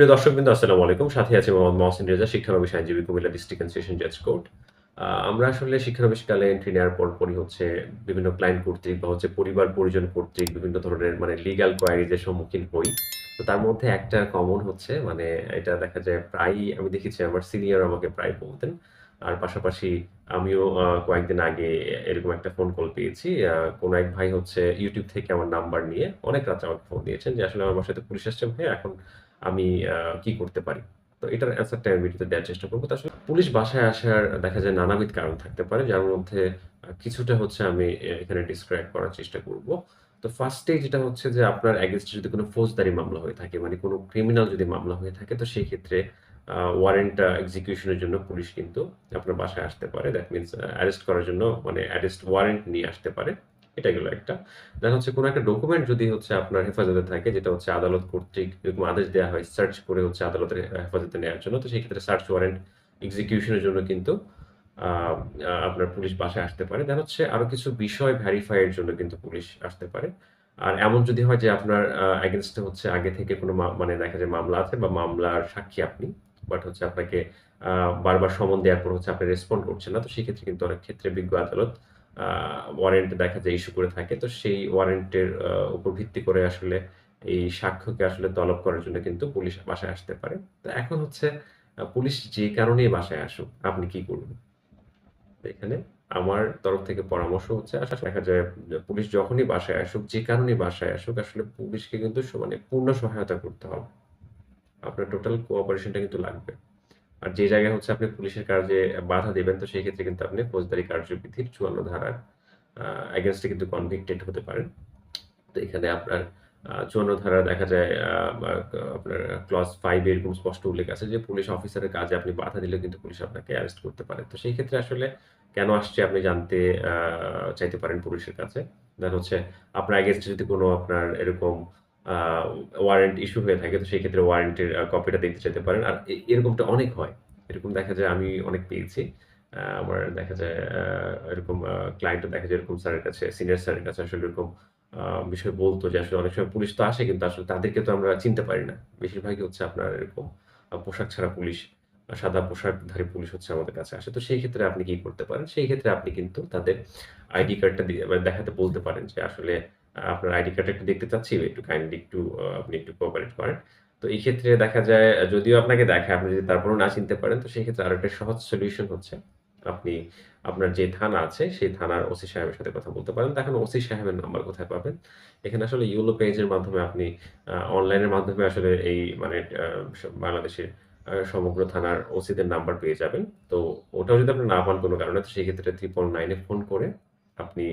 প্রিয় দর্শকবৃন্দ, আসসালামু আলাইকুম। সাথে আছে মোহাম্মদ মহসিন রেজা, শিক্ষানবিশ আইনজীবী, কুমিল্লা ডিস্ট্রিক্ট অ্যান্ড জাজ কোর্ট আমরা আসলে শিক্ষানবিশকালে এন্ট্রি নেওয়ার পরপরই হচ্ছে বিভিন্ন ক্লায়েন্ট কর্তৃক বা হচ্ছে পরিবার পরিজন কর্তৃক বিভিন্ন ধরনের মানে লিগ্যাল কোয়ারিজের সম্মুখীন হই। তো তার মধ্যে একটা কমন হচ্ছে মানে এটা দেখা যায় প্রায়ই আমি দেখেছি, আমার সিনিয়র আমাকে প্রায় বলতেন। আর পাশাপাশি আমিও কয়েকদিন আগে এরকম একটা ফোন কল পেয়েছি। কোনো এক ভাই হচ্ছে ইউটিউব থেকে আমার নাম্বার নিয়ে অনেক রাতে আমাকে ফোন দিয়েছেন যে, আসলে আমার বাসাতে পুলিশ আসছে ভাই এখন আমি কি করতে পারি? তো এটার অ্যান্সারটা আমি ভিডিওতে দেওয়ার চেষ্টা করব। তো আসলে পুলিশ বাসায় আসার দেখা যায় নানাবিধ কারণ থাকতে পারে, যার মধ্যে কিছুটা হচ্ছে আমি এখানে ডিসক্রাইব করার চেষ্টা করব। তো ফার্স্টে যেটা হচ্ছে যে আপনার অ্যাগেনস্টে যদি কোনো ফৌজদারি মামলা হয়ে থাকে মানে কোনো ক্রিমিনাল যদি মামলা হয়ে থাকে, তো সেই ক্ষেত্রে ওয়ারেন্ট এক্সিকিউশনের জন্য পুলিশ কিন্তু আপনার বাসায় আসতে পারে। দ্যাট মিনস অ্যারেস্ট করার জন্য মানে অ্যারেস্ট ওয়ারেন্ট নিয়ে আসতে পারে। এটা গেলো একটা। দেন হচ্ছে কোনো একটা ডকুমেন্ট যদি হচ্ছে আপনার হেফাজতে থাকে, যেটা হচ্ছে আদালত কর্তৃক এরকম আদেশ দেওয়া হয় সার্চ করে হচ্ছে আদালতের হেফাজতে নেওয়ার জন্য, তো সেই ক্ষেত্রে সার্চ ওয়ারেন্ট এক্সিকিউশনের জন্য কিন্তু আপনার পুলিশ বাসায় আসতে পারে। দেন হচ্ছে আরও কিছু বিষয় ভ্যারিফাইয়ের জন্য কিন্তু পুলিশ আসতে পারে। আর এমন যদি হয় যে আপনার এগেনস্টে হচ্ছে আগে থেকে কোনো মানে দেখা যায় মামলা আছে বা মামলার সাক্ষী আপনি বাট হচ্ছে আপনাকে বারবার সমন দেওয়ার পর হচ্ছে আপনি রেসপন্ড করছেন না, তো সেই ক্ষেত্রে কিন্তু অনেক ক্ষেত্রে বিজ্ঞ আদালত ওয়ারেন্ট দেখা যায় ইস্যু করে থাকে। তো সেই ওয়ারেন্টের উপর ভিত্তি করে আসলে এই সাক্ষ্যকে আসলে তলব করার জন্য কিন্তু পুলিশ বাসায় আসতে পারে। তো এখন হচ্ছে পুলিশ যে কারণেই বাসায় আসুক, আপনি কি করবেন? এখানে আমার তরফ থেকে পরামর্শ হচ্ছে আসলে দেখা যায় পুলিশ যখনই বাসায় আসুক, যে কারণেই বাসায় আসুক, আসলে পুলিশকে কিন্তু মানে পূর্ণ সহায়তা করতে হবে। আপনার টোটাল কোঅপারেশনটা কিন্তু লাগবে। আর যে জায়গায় হচ্ছে আপনি পুলিশের কাজে বাধা দেবেন, তো সেই ক্ষেত্রে কিন্তু আপনি ফৌজদারি কার্যবিধির চুয়ান্ন ধারার এগেনস্টে কিন্তু কনভিক্টেড হতে পারেন। তো এখানে আপনার চুয়ান্ন ধারা দেখা যায় আপনার ক্লজ ফাইভ এরকম স্পষ্ট উল্লেখ আছে যে পুলিশ অফিসারের কাজে আপনি বাধা দিলে কিন্তু পুলিশ আপনাকে অ্যারেস্ট করতে পারে। তো সেই ক্ষেত্রে আসলে কেন আসছে আপনি জানতে চাইতে পারেন পুলিশের কাছে? দেন হচ্ছে আপনার এগেনস্টে যদি কোনো আপনার এরকম ওয়ারেন্ট ইস্যু হয়ে থাকে, তো সেই ক্ষেত্রে ওয়ারেন্টের কপিটা দেখতে চাইতে পারেন। আর এরকমটা অনেক হয়। এরকম দেখা যায়, আমি অনেক পেয়েছি। আমার দেখা যায় এরকম ক্লায়েন্টও দেখা যায়, এরকম স্যারের কাছে সিনিয়র স্যারের কাছে আসলে এরকম বিষয় বলতো যে আসলে অনেক সময় পুলিশ তো আসে, কিন্তু আসলে তাদেরকে তো আমরা চিনতে পারি না। বেশিরভাগই হচ্ছে আপনার এরকম পোশাক ছাড়া পুলিশ সাদা পোশাকধারী পুলিশ হচ্ছে আমাদের কাছে আসে। তো সেই ক্ষেত্রে আপনি কি করতে পারেন? সেই ক্ষেত্রে আপনি কিন্তু তাদের আইডি কার্ডটা দিয়ে দেখাতে বলতে পারেন যে আসলে আপনার আইডি কার্ডটা একটু দেখতে চাচ্ছি, একটু কাইন্ডলি একটু আপনি একটু কোঅপারেট করেন। তো এই ক্ষেত্রে দেখা যায়, যদিও আপনাকে দেখায়, আপনি যদি তারপরেও না চিনতে পারেন, তো সেই ক্ষেত্রে আরেকটা সহজ সলিউশন হচ্ছে। আপনি আপনার যে থানা আছে, সেই থানার ওসি সাহেবের সাথে কথা বলতে পারেন। দেখেন ওসি সাহেবের নাম্বার কোথায় পাবেন? এখানে আসলে ইউলো পেজের মাধ্যমে আপনি অনলাইনের মাধ্যমে আসলে এই মানে বাংলাদেশের সমগ্র থানার ওসিদের নাম্বার পেয়ে যাবেন। তো ওটাও যদি আপনি না পান কোনো কারণে, তো সেই ক্ষেত্রে ট্রিপল নাইনে ফোন করে আপনি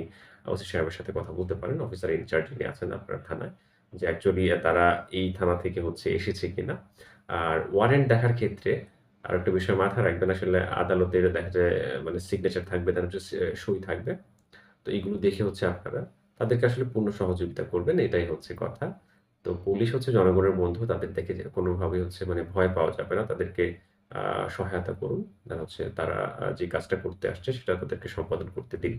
ওসি সাহেবের সাথে কথা বলতে পারেন। অফিসার ইনচার্জ যিনি আছেন আপনার থানায়, যে অ্যাকচুয়ালি তারা এই থানা থেকে হচ্ছে এসেছে কিনা। আর ওয়ারেন্ট দেখার ক্ষেত্রে আর একটা বিষয় মাথায় রাখবেন, আসলে আদালতের দেখা যায় মানে সিগনেচার থাকবে, তার হচ্ছে সই থাকবে। তো এইগুলো দেখে হচ্ছে আপনারা তাদেরকে আসলে পূর্ণ সহযোগিতা করবেন, এটাই হচ্ছে কথা। তো পুলিশ হচ্ছে জনগণের বন্ধু, তাদের দেখে যে কোনোভাবে হচ্ছে মানে ভয় পাওয়া যাবে না। তাদেরকে সহায়তা করুন হচ্ছে তারা যে কাজটা করতে আসছে, সেটা তাদেরকে সম্পাদন করতে দিন